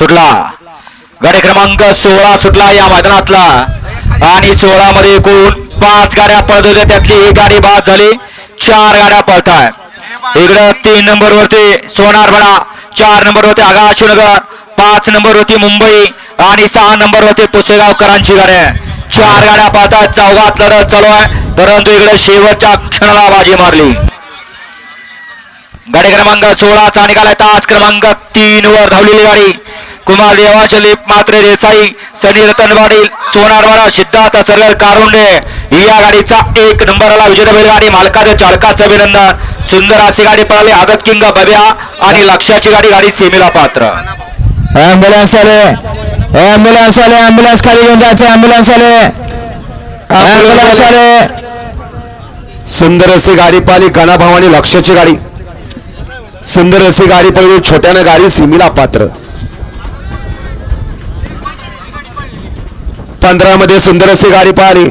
सुटला. गाडी क्रमांक सोळा सुटला या मैदानातला. आणि सोळा मध्ये एकूण पाच गाड्या पळत होत्या त्यातली एक गाडी बाद झाली. चार गाड्या पळताय. इकडं तीन नंबर वरती सोनारबडा चार नंबर वरती आगाशनगर पाच नंबर वरती मुंबई आणि सहा नंबर वरती पुसेगावकरांची गाड्या चार गाड्या पळतात चौघात लढत चालू आहे. परंतु इकडे शेवटच्या क्षणाला बाजी मारली. गाडी क्रमांक सोळाचा निघालाय. तास क्रमांक तीन वर धावलेली गाडी. कुमार देवाचली मात्रे देसाई सनी रतन पाटील सोनारवाडा सिद्धार्थ सरगर कारुंडे या गाडीचा एक नंबरला विजेता बैलगाडी मालकाचे चालकाचं अभिनंदन सुंदर अशी गाडी पळाली आदत किंग बब्या आणि लक्षाची गाडी गाडी सेमीला पात्र ॲम्ब्युलन्स आले ॲम्ब्युलन्स आले ॲम्ब्युलन्स खाली घेऊन जायचे ॲम्ब्युलन्स आले ॲम्ब्युलन्स आले सुंदर अशी गाडी पाहिली गणाभावानी लक्षाची गाडी सुंदर अशी गाडी पळली छोट्यानं गाडी सिमीला पात्र पंधरामध्ये सुंदर अशी गाडी पाहिली.